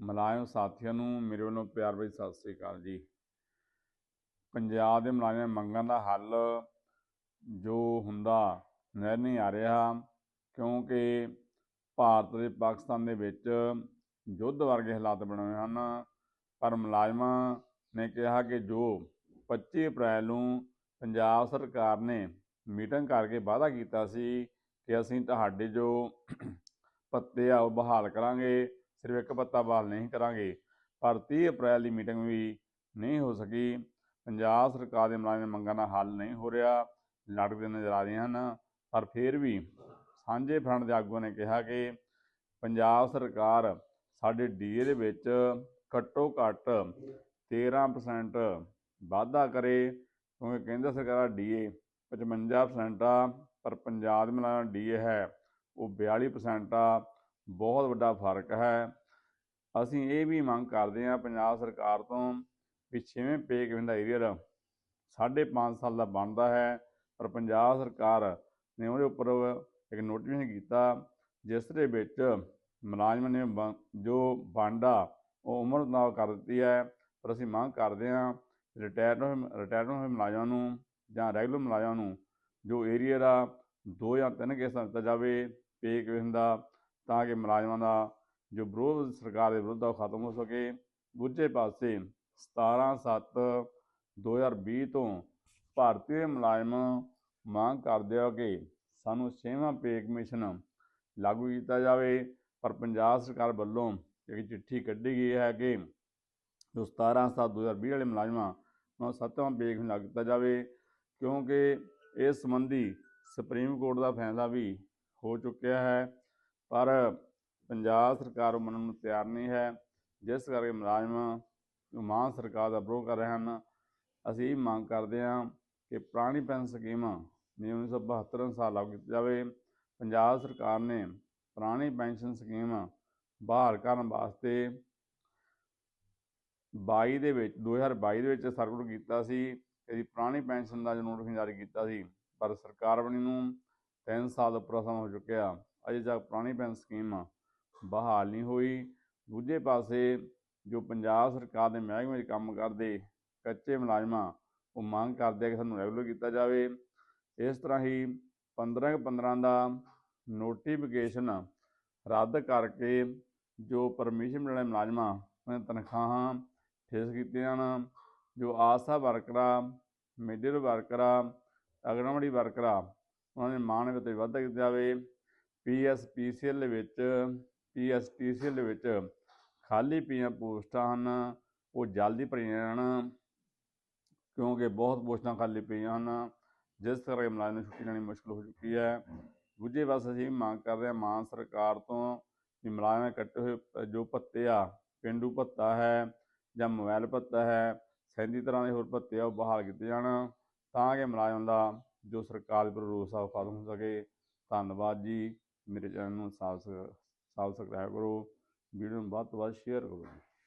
ਮੁਲਾਜ਼ਮ ਸਾਥੀਆਂ ਨੂੰ ਮੇਰੇ ਵੱਲੋਂ ਪਿਆਰ ਭਰੀ ਸਤਿ ਸ੍ਰੀ ਅਕਾਲ ਜੀ। ਪੰਜਾਬ ਦੇ ਮੁਲਾਜ਼ਮਾਂ ਮੰਗਾਂ ਦਾ ਹੱਲ ਜੋ ਹੁੰਦਾ ਨਜ਼ਰ ਨਹੀਂ ਆ ਰਿਹਾ ਕਿਉਂਕਿ ਭਾਰਤ ਤੇ ਪਾਕਿਸਤਾਨ ਦੇ ਵਿੱਚ ਯੁੱਧ ਵਰਗੇ ਹਾਲਾਤ ਬਣੇ ਹੋਏ ਹਨ। ਪਰ ਮੁਲਾਜ਼ਮਾਂ ਨੇ ਕਿਹਾ ਕਿ ਜੋ 25 ਅਪ੍ਰੈਲ ਨੂੰ ਪੰਜਾਬ ਸਰਕਾਰ ਨੇ ਮੀਟਿੰਗ ਕਰਕੇ ਵਾਅਦਾ ਕੀਤਾ ਸੀ ਕਿ ਅਸੀਂ ਤੁਹਾਡੇ ਜੋ ਪੱਤੇ ਆ ਉਹ ਬਹਾਲ ਕਰਾਂਗੇ। ਸਿਰਫ ਇੱਕ ਪੱਤਾ ਬਹਾਲ ਨਹੀਂ ਕਰਾਂਗੇ। ਪਰ 30 ਅਪ੍ਰੈਲ ਦੀ ਮੀਟਿੰਗ ਵੀ ਨਹੀਂ ਹੋ ਸਕੀ। ਪੰਜਾਬ ਸਰਕਾਰ ਦੇ ਮੁਲਾਜ਼ਮ ਮੰਗਾਂ ਦਾ ਹੱਲ ਨਹੀਂ ਹੋ ਰਿਹਾ। ਲੜਦੇ ਨਜ਼ਰ ਆ ਰਹੇ ਹਨ। ਪਰ ਫਿਰ ਵੀ ਸਾਂਝੇ ਫਰੰਟ ਦੇ ਆਗੂਆਂ ਨੇ ਕਿਹਾ ਕਿ ਪੰਜਾਬ ਸਰਕਾਰ ਸਾਡੇ ਡੀਏ ਦੇ ਵਿੱਚ ਘੱਟੋ ਘੱਟ 13% ਵਾਧਾ ਕਰੇ, ਕਿਉਂਕਿ ਕੇਂਦਰ ਸਰਕਾਰ ਦਾ ਡੀਏ 55% ਆ, ਪਰ ਪੰਜਾਬ ਦੇ ਮੁਲਾਜ਼ਮਾਂ ਦਾ ਡੀਏ ਹੈ, ਉਹ 42% ਆ। ਬਹੁਤ ਵੱਡਾ ਫ਼ਰਕ ਹੈ। ਅਸੀਂ ਇਹ ਵੀ ਮੰਗ ਕਰਦੇ ਹਾਂ ਪੰਜਾਬ ਸਰਕਾਰ ਤੋਂ ਵੀ ਛੇਵੇਂ ਪੇ ਕਮਿਸ਼ਨ ਦਾ ਏਰੀਅਰ ਸਾਢੇ ਪੰਜ ਸਾਲ ਦਾ ਬਣਦਾ ਹੈ ਪਰ ਪੰਜਾਬ ਸਰਕਾਰ ਨੇ ਉਹਦੇ ਉੱਪਰ ਇੱਕ ਨੋਟੀਫਿਕੇਸ਼ਨ ਕੀਤਾ ਜਿਸ ਦੇ ਵਿੱਚ ਮੁਲਾਜ਼ਮਾਂ ਨੇ ਬ- ਜੋ ਬਾਂਡਾ ਉਹ ਉਮਰ ਨਾਲ ਕਰ ਦਿੱਤੀ ਹੈ। ਪਰ ਅਸੀਂ ਮੰਗ ਕਰਦੇ ਹਾਂ ਰਿਟਾਇਰ ਰਿਟਾਇਰਡ ਹੋਏ ਮੁਲਾਜ਼ਮਾਂ ਨੂੰ ਜਾਂ ਰੈਗੂਲਰ ਮੁਲਾਜ਼ਮਾਂ ਨੂੰ ਜੋ ਏਰੀਅਰ ਆ, ਦੋ ਜਾਂ ਤਿੰਨ ਕੇਸਾਂ ਦਿੱਤਾ ਜਾਵੇ ਪੇ ਕਮਿਸ਼ਨ ਦਾ ਤਾਂ ਕਿ ਮੁਲਾਜ਼ਮਾਂ ਦਾ ਜੋ ਵਿਰੋਧ ਸਰਕਾਰ ਦੇ ਵਿਰੁੱਧ ਆ ਉਹ ਖਤਮ ਹੋ ਸਕੇ। ਦੂਜੇ ਪਾਸੇ 17 7 2020 ਤੋਂ ਭਾਰਤੀ ਮੁਲਾਜ਼ਮ ਮੰਗ ਕਰਦੇ ਆ ਕਿ ਸਾਨੂੰ ਛੇਵਾਂ ਪੇ ਕਮਿਸ਼ਨ ਲਾਗੂ ਕੀਤਾ ਜਾਵੇ। ਪਰ ਪੰਜਾਬ ਸਰਕਾਰ ਵੱਲੋਂ ਇੱਕ ਚਿੱਠੀ ਕੱਢੀ ਗਈ ਹੈ ਕਿ ਜੋ 17 7 2020 ਵਾਲੇ ਮੁਲਾਜ਼ਮਾਂ ਨੂੰ ਸੱਤਵਾਂ ਪੇ ਕਮਿਸ਼ਨ ਲਾਗੂ ਕੀਤਾ ਜਾਵੇ, ਕਿਉਂਕਿ ਇਸ ਸੰਬੰਧੀ ਸੁਪਰੀਮ ਕੋਰਟ ਦਾ ਫੈਸਲਾ ਵੀ ਹੋ ਚੁੱਕਿਆ ਹੈ। ਪਰ ਪੰਜਾਬ ਸਰਕਾਰ ਉਹ ਮੰਨਣ ਨੂੰ ਤਿਆਰ ਨਹੀਂ ਹੈ। ਜਿਸ ਕਰਕੇ ਮੁਲਾਜ਼ਮ ਮਾਨ ਸਰਕਾਰ ਦਾ ਵਿਰੋਧ ਕਰ ਰਹੇ ਹਨ। ਅਸੀਂ ਮੰਗ ਕਰਦੇ ਹਾਂ ਕਿ ਪੁਰਾਣੀ ਪੈਨਸ਼ਨ ਸਕੀਮ ਜਿਵੇਂ 1972 ਅਨੁਸਾਰ ਲਾਗੂ ਕੀਤੀ ਜਾਵੇ। ਪੰਜਾਬ ਸਰਕਾਰ ਨੇ ਪੁਰਾਣੀ ਪੈਨਸ਼ਨ ਸਕੀਮ ਬਹਾਲ ਕਰਨ ਵਾਸਤੇ 22 ਦੇ ਵਿੱਚ 2022 ਦੇ ਵਿੱਚ ਸਰਕੂਲਰ ਕੀਤਾ ਸੀ। ਇਹਦੀ ਪੁਰਾਣੀ ਪੈਨਸ਼ਨ ਦਾ ਜੋ ਨੋਟੀਫਿਕੇਸ਼ਨ ਜਾਰੀ ਕੀਤਾ ਸੀ। ਪਰ ਸਰਕਾਰ ਬਣੀ ਨੂੰ 3 ਸਾਲ ਦਾ ਉੱਪਰ ਸਮਾਂ ਹੋ ਚੁੱਕਿਆ ਅਜੇ ਤੱਕ ਪੁਰਾਣੀ ਪੈਨਸ਼ਨ ਸਕੀਮ ਬਹਾਲ ਨਹੀਂ ਹੋਈ। ਦੂਜੇ ਪਾਸੇ ਜੋ ਪੰਜਾਬ ਸਰਕਾਰ ਦੇ ਮਹਿਕਮੇ ਵਿੱਚ ਕੰਮ ਕਰਦੇ ਕੱਚੇ ਮੁਲਾਜ਼ਮਾਂ, ਉਹ ਮੰਗ ਕਰਦੇ ਆ ਕਿ ਸਾਨੂੰ ਰੈਗੂਲਰ ਕੀਤਾ ਜਾਵੇ। ਇਸ ਤਰ੍ਹਾਂ ਹੀ 15 15 ਦਾ ਨੋਟੀਫਿਕੇਸ਼ਨ ਰੱਦ ਕਰਕੇ ਜੋ ਪਰਮਿਸ਼ਨ ਮਿਲਣ ਮੁਲਾਜ਼ਮਾਂ, ਉਹਨਾਂ ਤਨਖਾਹਾਂ ਠੇਸ ਕੀਤੀਆਂ ਹਨ। ਜੋ ਆਸਾ ਵਰਕਰਾਂ ਮਿਡਲ ਵਰਕਰਾਂ ਅਗਨਵਾੜੀ ਵਰਕਰਾਂ ਉਹਨਾਂ ਦੇ ਮਾਣ ਵਿੱਚ ਵਾਧਾ ਕੀਤਾ ਜਾਵੇ ਪੀਐਸਪੀਸੀਐਲ ਦੇ ਵਿੱਚ ਪੀਐਸਟੀਸੀਐਲ ਦੇ ਵਿੱਚ ਖਾਲੀ ਪਈਆਂ ਪੋਸਟਾਂ ਹਨ, ਉਹ ਜਲਦੀ ਭਰੀਆਂ ਜਾਣ, ਕਿਉਂਕਿ ਬਹੁਤ ਪੋਸਟਾਂ ਖਾਲੀ ਪਈਆਂ ਹਨ, ਜਿਸ ਕਰਕੇ ਮੁਲਾਜ਼ਮ ਨੂੰ ਛੁੱਟੀ ਲੈਣੀ ਮੁਸ਼ਕਲ ਹੋ ਚੁੱਕੀ ਹੈ। ਦੂਜੇ ਪਾਸੇ ਅਸੀਂ ਮੰਗ ਕਰਦੇ ਹਾਂ, ਮਾਨ ਸਰਕਾਰ ਤੋਂ ਵੀ ਮੁਲਾਜ਼ਮ ਦੇ ਕੱਟੇ ਹੋਏ ਪ- ਜੋ ਭੱਤੇ ਆ, ਪਿੰਡੂ ਭੱਤਾ ਹੈ ਜਾਂ ਮੋਬਾਈਲ ਭੱਤਾ ਹੈ ਸੈਂਤੀ ਤਰ੍ਹਾਂ ਦੇ ਹੋਰ ਭੱਤੇ ਆ, ਉਹ ਬਹਾਲ ਕੀਤੇ ਜਾਣ, ਤਾਂ ਕਿ ਮੁਲਾਜ਼ਮ ਦਾ ਜੋ ਸਰਕਾਰ ਦੇ ਰੋਸ ਆ ਉਹ ਖਤਮ ਹੋ ਸਕੇ। ਧੰਨਵਾਦ ਜੀ। ਮੇਰੇ ਚੈਨਲ ਨੂੰ ਸਾਬ ਸਬਸਕ੍ਰਾਈਬ ਕਰੋ। ਵੀਡੀਓ ਨੂੰ ਵੱਧ ਤੋਂ ਵੱਧ ਸ਼ੇਅਰ ਕਰੋ।